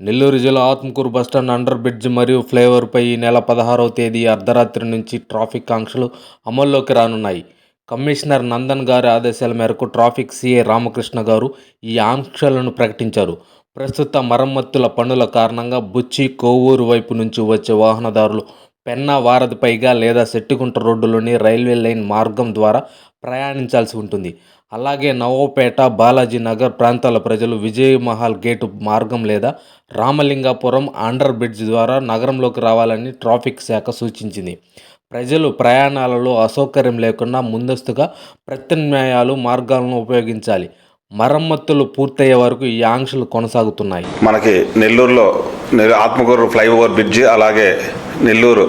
నెల్లూరు జిల్లా Atmakur bus stand under bridge మరియు ఫ్లైఓవర్పై ఈ నెల పదహారవ తేదీ అర్ధరాత్రి నుంచి ట్రాఫిక్ ఆంక్షలు అమల్లోకి రానున్నాయి. కమిషనర్ నందన్ గారి ఆదేశాల మేరకు ట్రాఫిక్ సీఏ రామకృష్ణ గారు ఈ ఆంక్షలను ప్రకటించారు. ప్రస్తుత మరమ్మతుల పనుల కారణంగా బుచ్చి కోవూరు వైపు నుంచి వచ్చే వాహనదారులు పెన్నా వారధిపైగా లేదా సెట్టిగుంట రోడ్డులోని రైల్వే లైన్ మార్గం ద్వారా ప్రయాణించాల్సి ఉంటుంది. అలాగే నవోపేట బాలాజీ నగర్ ప్రాంతాల ప్రజలు విజయ్ మహల్ గేటు మార్గం లేదా రామలింగాపురం అండర్ బ్రిడ్జ్ ద్వారా నగరంలోకి రావాలని ట్రాఫిక్ శాఖ సూచించింది. ప్రజలు ప్రయాణాలలో అసౌకర్యం లేకుండా ముందస్తుగా ప్రత్యామ్నాయాలు మార్గాలను ఉపయోగించాలి. మరమ్మతులు పూర్తయ్యే వరకు ఈ ఆంక్షలు కొనసాగుతున్నాయి. మనకి నెల్లూరులో ఆత్మకూరు ఫ్లైఓవర్ బ్రిడ్జ్ అలాగే నెల్లూరు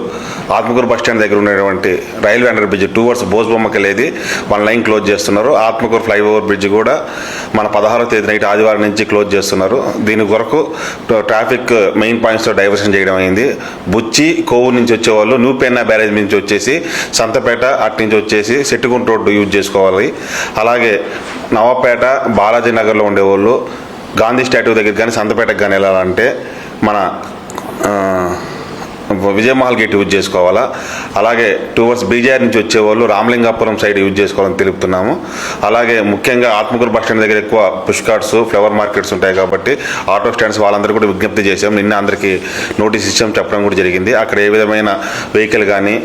ఆత్మకూరు బస్ స్టాండ్ దగ్గర ఉన్నటువంటి railway under bridge towards బోస్బొమ్మకి వెళ్ళేది వన్ లైన్ క్లోజ్ చేస్తున్నారు. ఆత్మకూరు ఫ్లైఓవర్ బ్రిడ్జ్ కూడా మన పదహారో తేదీ నైట్ ఆదివారం నుంచి క్లోజ్ చేస్తున్నారు. దీని కొరకు ట్రాఫిక్ మెయిన్ పాయింట్స్లో డైవర్షన్ చేయడం అయింది. బుచ్చి కోవూరు నుంచి వచ్చేవాళ్ళు న్యూ పెన్నా బ్యారేజ్ నుంచి వచ్చేసి సంతపేట అటు నుంచి వచ్చేసి సెట్టుగుంట రోడ్డు యూజ్ చేసుకోవాలి. అలాగే నవాపేట బాలాజీ నగర్లో ఉండేవాళ్ళు. గాంధీ స్టాట్యూ దగ్గర కానీ సంతపేటకు కానీ వెళ్ళాలంటే మన విజయమహల్ గేట్ యూజ్ చేసుకోవాలా. అలాగే టూవర్స్ బీజేఆర్ నుంచి వచ్చేవాళ్ళు రామలింగాపురం సైడ్ యూజ్ చేసుకోవాలని తెలుపుతున్నాము. అలాగే ముఖ్యంగా ఆత్మకూరు బస్ స్టాండ్ దగ్గర ఎక్కువ పుష్ కార్ట్స్ ఫ్లవర్ మార్కెట్స్ ఉంటాయి కాబట్టి ఆటో స్టాండ్స్ వాళ్ళందరూ కూడా విజ్ఞప్తి చేశాం నిన్న అందరికీ నోటీస్ ఇచ్చాం చెప్పడం కూడా జరిగింది. అక్కడ ఏ విధమైన వెహికల్ కానీ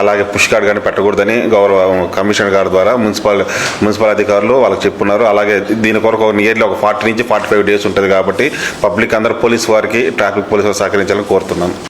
అలాగే పుష్ కార్డ్ కానీ పెట్టకూడదని గౌరవ కమిషనర్ గారి ద్వారా మున్సిపల్ మున్సిపల్ అధికారులు వాళ్ళకి చెప్పున్నారు. అలాగే దీని కొరకు నియర్లీ ఒక ఫార్టీ నుంచి ఫార్టీ ఫైవ్ డేస్ ఉంటుంది కాబట్టి పబ్లిక్ అందరూ పోలీస్ వారికి ట్రాఫిక్ పోలీసు వారు సహకరించాలని కోరుతున్నాను